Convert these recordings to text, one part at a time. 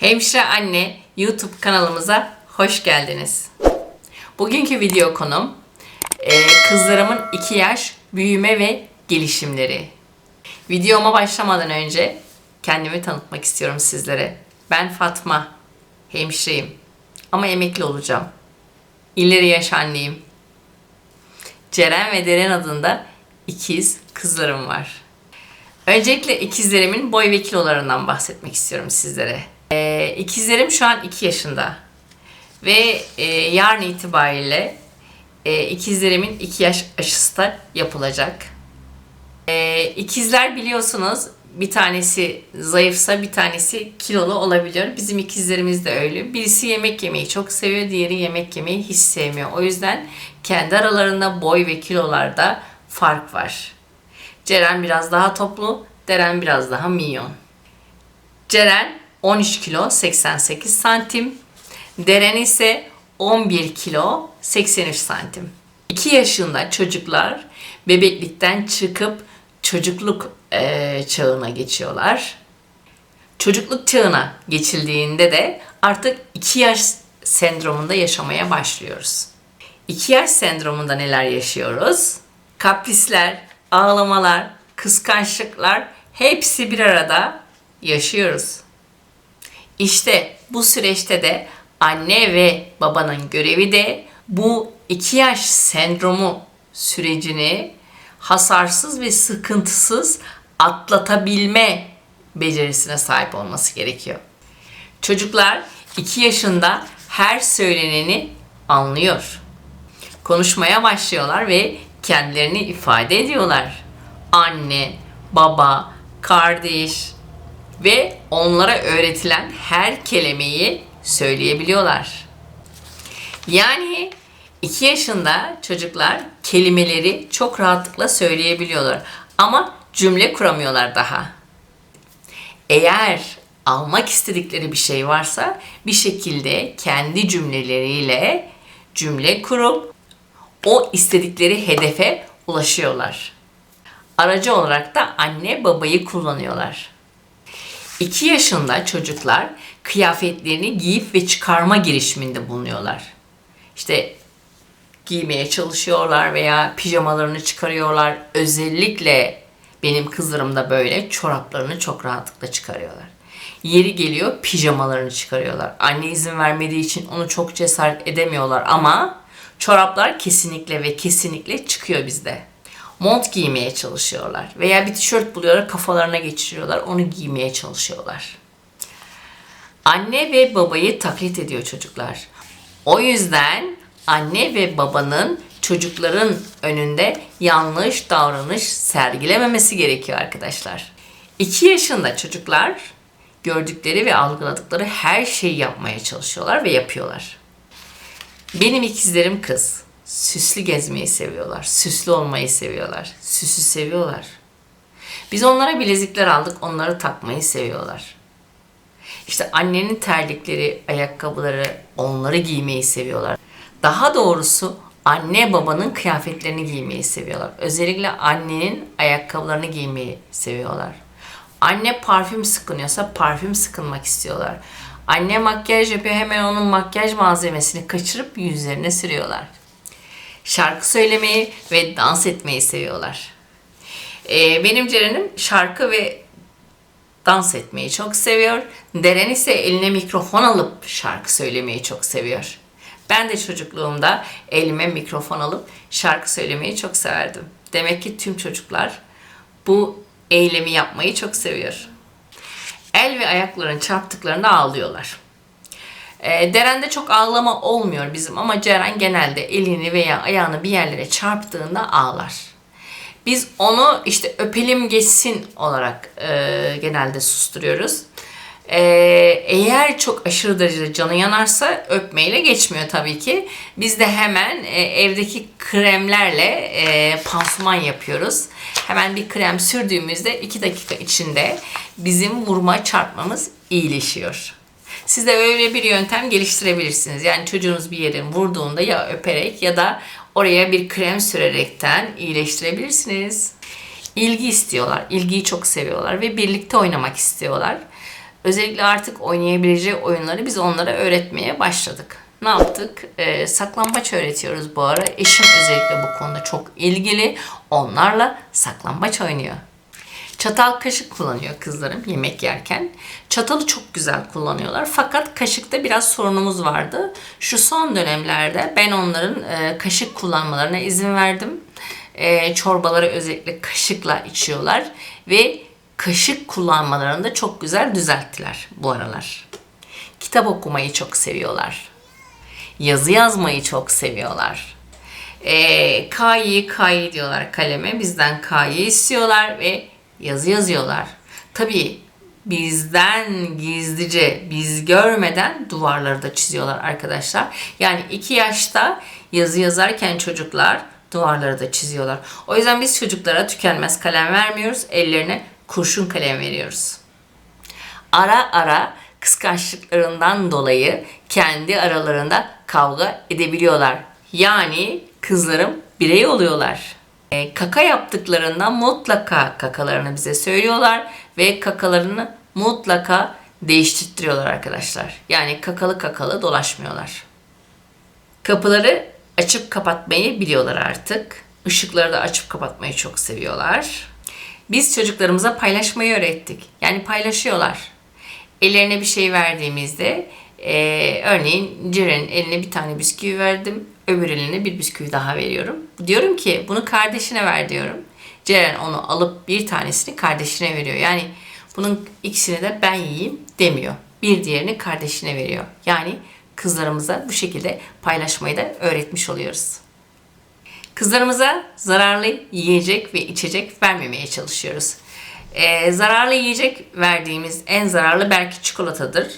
Hemşire Anne YouTube kanalımıza hoş geldiniz. Bugünkü video konum e, kızlarımın 2 yaş büyüme ve gelişimleri. Videoma başlamadan önce kendimi tanıtmak istiyorum sizlere. Ben Fatma, hemşireyim ama emekli olacağım. İleri yaş anneyim. Ceren ve Deren adında ikiz kızlarım var. Öncelikle ikizlerimin boy ve kilolarından bahsetmek istiyorum sizlere. Ee, ikizlerim şu an 2 yaşında. Ve e, yarın itibariyle e, ikizlerimin 2 yaş aşısı da yapılacak. E, ikizler biliyorsunuz bir tanesi zayıfsa bir tanesi kilolu olabiliyor. Bizim ikizlerimiz de öyle. Birisi yemek yemeyi çok seviyor, diğeri yemek yemeyi hiç sevmiyor. O yüzden kendi aralarında boy ve kilolarda fark var. Ceren biraz daha toplu, Deren biraz daha minyon. Ceren 13 kilo 88 santim. Deren ise 11 kilo 83 santim. 2 yaşında çocuklar bebeklikten çıkıp çocukluk eee, çağına geçiyorlar. Çocukluk çağına geçildiğinde de artık 2 yaş sendromunda yaşamaya başlıyoruz. 2 yaş sendromunda neler yaşıyoruz? Kaprisler, ağlamalar, kıskançlıklar hepsi bir arada yaşıyoruz. İşte bu süreçte de anne ve babanın görevi de bu iki yaş sendromu sürecini hasarsız ve sıkıntısız atlatabilme becerisine sahip olması gerekiyor. Çocuklar 2 yaşında her söyleneni anlıyor. Konuşmaya başlıyorlar ve kendilerini ifade ediyorlar. Anne, baba, kardeş, ve onlara öğretilen her kelimeyi söyleyebiliyorlar. Yani 2 yaşında çocuklar kelimeleri çok rahatlıkla söyleyebiliyorlar ama cümle kuramıyorlar daha. Eğer almak istedikleri bir şey varsa bir şekilde kendi cümleleriyle cümle kurup o istedikleri hedefe ulaşıyorlar. Aracı olarak da anne babayı kullanıyorlar. 2 yaşında çocuklar kıyafetlerini giyip ve çıkarma girişiminde bulunuyorlar. İşte giymeye çalışıyorlar veya pijamalarını çıkarıyorlar. Özellikle benim kızlarım da böyle çoraplarını çok rahatlıkla çıkarıyorlar. Yeri geliyor pijamalarını çıkarıyorlar. Anne izin vermediği için onu çok cesaret edemiyorlar ama çoraplar kesinlikle ve kesinlikle çıkıyor bizde mont giymeye çalışıyorlar. Veya bir tişört buluyorlar kafalarına geçiriyorlar onu giymeye çalışıyorlar. Anne ve babayı taklit ediyor çocuklar. O yüzden anne ve babanın çocukların önünde yanlış davranış sergilememesi gerekiyor arkadaşlar. 2 yaşında çocuklar gördükleri ve algıladıkları her şeyi yapmaya çalışıyorlar ve yapıyorlar. Benim ikizlerim kız süslü gezmeyi seviyorlar. Süslü olmayı seviyorlar. Süsü seviyorlar. Biz onlara bilezikler aldık. Onları takmayı seviyorlar. İşte annenin terlikleri, ayakkabıları onları giymeyi seviyorlar. Daha doğrusu anne babanın kıyafetlerini giymeyi seviyorlar. Özellikle annenin ayakkabılarını giymeyi seviyorlar. Anne parfüm sıkınıyorsa parfüm sıkınmak istiyorlar. Anne makyaj yapıyor hemen onun makyaj malzemesini kaçırıp yüzlerine sürüyorlar şarkı söylemeyi ve dans etmeyi seviyorlar. Ee, benim Ceren'im şarkı ve dans etmeyi çok seviyor. Deren ise eline mikrofon alıp şarkı söylemeyi çok seviyor. Ben de çocukluğumda elime mikrofon alıp şarkı söylemeyi çok severdim. Demek ki tüm çocuklar bu eylemi yapmayı çok seviyor. El ve ayakların çarptıklarında ağlıyorlar. E, Deren'de çok ağlama olmuyor bizim ama Ceren genelde elini veya ayağını bir yerlere çarptığında ağlar. Biz onu işte öpelim geçsin olarak e, genelde susturuyoruz. E, eğer çok aşırı derecede canı yanarsa öpmeyle geçmiyor tabii ki. Biz de hemen e, evdeki kremlerle e, pansuman yapıyoruz. Hemen bir krem sürdüğümüzde 2 dakika içinde bizim vurma çarpmamız iyileşiyor. Siz de öyle bir yöntem geliştirebilirsiniz. Yani çocuğunuz bir yerin vurduğunda ya öperek ya da oraya bir krem sürerekten iyileştirebilirsiniz. İlgi istiyorlar. İlgiyi çok seviyorlar ve birlikte oynamak istiyorlar. Özellikle artık oynayabileceği oyunları biz onlara öğretmeye başladık. Ne yaptık? Ee, saklambaç öğretiyoruz bu ara. Eşim özellikle bu konuda çok ilgili. Onlarla saklambaç oynuyor. Çatal kaşık kullanıyor kızlarım yemek yerken. Çatalı çok güzel kullanıyorlar. Fakat kaşıkta biraz sorunumuz vardı. Şu son dönemlerde ben onların e, kaşık kullanmalarına izin verdim. E, çorbaları özellikle kaşıkla içiyorlar ve kaşık kullanmalarını da çok güzel düzelttiler bu aralar. Kitap okumayı çok seviyorlar. Yazı yazmayı çok seviyorlar. E, K'yi K'yi diyorlar kaleme. Bizden K'yi istiyorlar ve yazı yazıyorlar. Tabii bizden gizlice, biz görmeden duvarları da çiziyorlar arkadaşlar. Yani iki yaşta yazı yazarken çocuklar duvarları da çiziyorlar. O yüzden biz çocuklara tükenmez kalem vermiyoruz. Ellerine kurşun kalem veriyoruz. Ara ara kıskançlıklarından dolayı kendi aralarında kavga edebiliyorlar. Yani kızlarım birey oluyorlar. E, kaka yaptıklarında mutlaka kakalarını bize söylüyorlar ve kakalarını mutlaka değiştiriyorlar arkadaşlar. Yani kakalı kakalı dolaşmıyorlar. Kapıları açıp kapatmayı biliyorlar artık. Işıkları da açıp kapatmayı çok seviyorlar. Biz çocuklarımıza paylaşmayı öğrettik. Yani paylaşıyorlar. Ellerine bir şey verdiğimizde e, örneğin Ceren'in eline bir tane bisküvi verdim. Öbür eline bir bisküvi daha veriyorum. Diyorum ki bunu kardeşine ver diyorum. Ceren onu alıp bir tanesini kardeşine veriyor. Yani bunun ikisini de ben yiyeyim demiyor. Bir diğerini kardeşine veriyor. Yani kızlarımıza bu şekilde paylaşmayı da öğretmiş oluyoruz. Kızlarımıza zararlı yiyecek ve içecek vermemeye çalışıyoruz. Ee, zararlı yiyecek verdiğimiz en zararlı belki çikolatadır.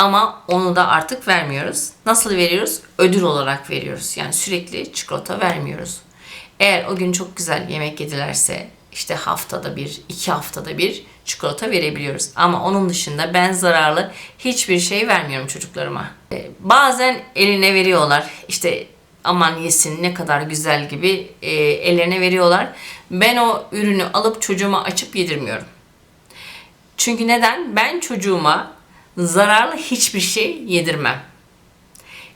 Ama onu da artık vermiyoruz. Nasıl veriyoruz? Ödül olarak veriyoruz. Yani sürekli çikolata vermiyoruz. Eğer o gün çok güzel yemek yedilerse işte haftada bir, iki haftada bir çikolata verebiliyoruz. Ama onun dışında ben zararlı hiçbir şey vermiyorum çocuklarıma. Ee, Bazen eline veriyorlar. İşte aman yesin ne kadar güzel gibi e, ellerine veriyorlar. Ben o ürünü alıp çocuğuma açıp yedirmiyorum. Çünkü neden? Ben çocuğuma zararlı hiçbir şey yedirmem.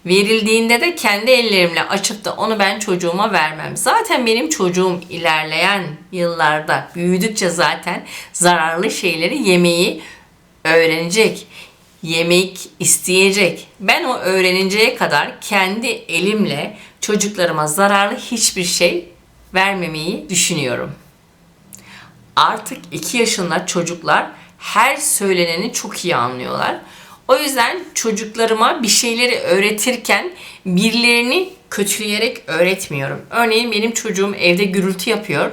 Verildiğinde de kendi ellerimle açıp da onu ben çocuğuma vermem. Zaten benim çocuğum ilerleyen yıllarda büyüdükçe zaten zararlı şeyleri yemeyi öğrenecek. Yemek isteyecek. Ben o öğreninceye kadar kendi elimle çocuklarıma zararlı hiçbir şey vermemeyi düşünüyorum. Artık 2 yaşında çocuklar her söyleneni çok iyi anlıyorlar. O yüzden çocuklarıma bir şeyleri öğretirken birilerini kötüleyerek öğretmiyorum. Örneğin benim çocuğum evde gürültü yapıyor.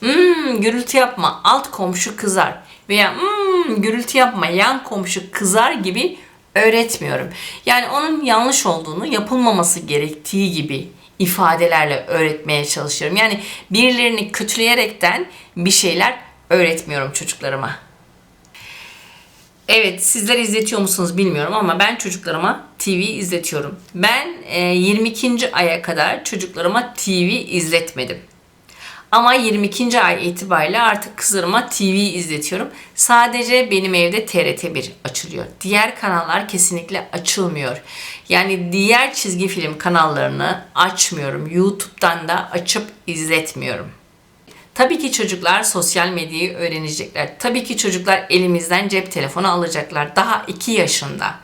Hmm, gürültü yapma alt komşu kızar. Veya hmm, gürültü yapma yan komşu kızar gibi öğretmiyorum. Yani onun yanlış olduğunu yapılmaması gerektiği gibi ifadelerle öğretmeye çalışıyorum. Yani birilerini kötüleyerekten bir şeyler öğretmiyorum çocuklarıma. Evet sizler izletiyor musunuz bilmiyorum ama ben çocuklarıma TV izletiyorum. Ben e, 22. aya kadar çocuklarıma TV izletmedim. Ama 22. ay itibariyle artık kızlarıma TV izletiyorum. Sadece benim evde TRT1 açılıyor. Diğer kanallar kesinlikle açılmıyor. Yani diğer çizgi film kanallarını açmıyorum. YouTube'dan da açıp izletmiyorum. Tabii ki çocuklar sosyal medyayı öğrenecekler. Tabii ki çocuklar elimizden cep telefonu alacaklar. Daha 2 yaşında.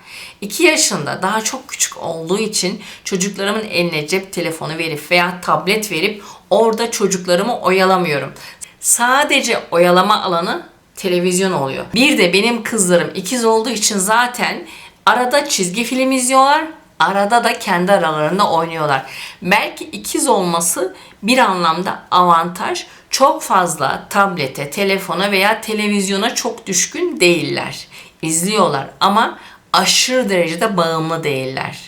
2 yaşında daha çok küçük olduğu için çocuklarımın eline cep telefonu verip veya tablet verip orada çocuklarımı oyalamıyorum. Sadece oyalama alanı televizyon oluyor. Bir de benim kızlarım ikiz olduğu için zaten arada çizgi film izliyorlar. Arada da kendi aralarında oynuyorlar. Belki ikiz olması bir anlamda avantaj. Çok fazla tablete, telefona veya televizyona çok düşkün değiller. İzliyorlar ama aşırı derecede bağımlı değiller.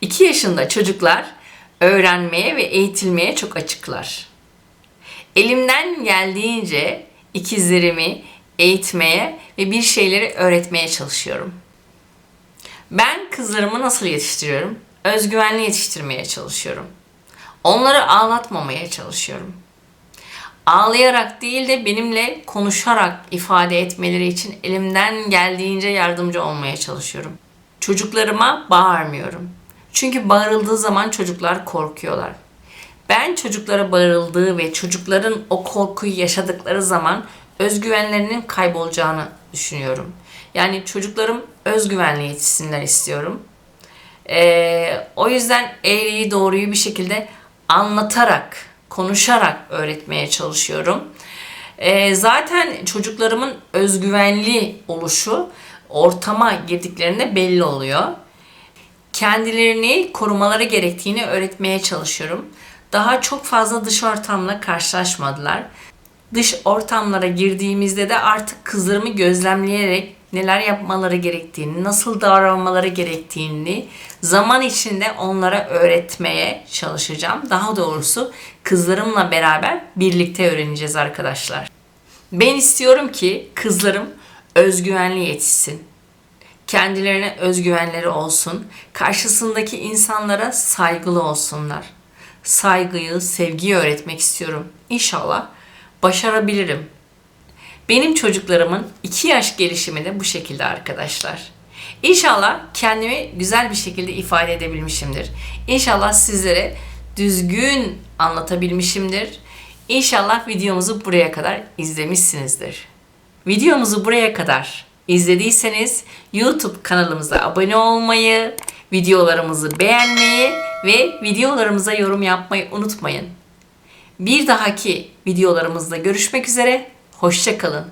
2 yaşında çocuklar öğrenmeye ve eğitilmeye çok açıklar. Elimden geldiğince ikizlerimi eğitmeye ve bir şeyleri öğretmeye çalışıyorum. Ben kızlarımı nasıl yetiştiriyorum? Özgüvenli yetiştirmeye çalışıyorum. Onları ağlatmamaya çalışıyorum. ağlayarak değil de benimle konuşarak ifade etmeleri için elimden geldiğince yardımcı olmaya çalışıyorum. Çocuklarıma bağırmıyorum. Çünkü bağırıldığı zaman çocuklar korkuyorlar. Ben çocuklara bağırıldığı ve çocukların o korkuyu yaşadıkları zaman özgüvenlerinin kaybolacağını düşünüyorum. Yani çocuklarım özgüvenli yetişsinler istiyorum. Ee, o yüzden eğriyi doğruyu bir şekilde anlatarak, konuşarak öğretmeye çalışıyorum. Ee, zaten çocuklarımın özgüvenli oluşu ortama girdiklerinde belli oluyor. Kendilerini korumaları gerektiğini öğretmeye çalışıyorum. Daha çok fazla dış ortamla karşılaşmadılar. Dış ortamlara girdiğimizde de artık kızlarımı gözlemleyerek neler yapmaları gerektiğini, nasıl davranmaları gerektiğini zaman içinde onlara öğretmeye çalışacağım. Daha doğrusu kızlarımla beraber birlikte öğreneceğiz arkadaşlar. Ben istiyorum ki kızlarım özgüvenli yetişsin. Kendilerine özgüvenleri olsun. Karşısındaki insanlara saygılı olsunlar. Saygıyı, sevgiyi öğretmek istiyorum. İnşallah başarabilirim. Benim çocuklarımın 2 yaş gelişimi de bu şekilde arkadaşlar. İnşallah kendimi güzel bir şekilde ifade edebilmişimdir. İnşallah sizlere düzgün anlatabilmişimdir. İnşallah videomuzu buraya kadar izlemişsinizdir. Videomuzu buraya kadar izlediyseniz YouTube kanalımıza abone olmayı, videolarımızı beğenmeyi ve videolarımıza yorum yapmayı unutmayın. Bir dahaki videolarımızda görüşmek üzere. Hoşçakalın.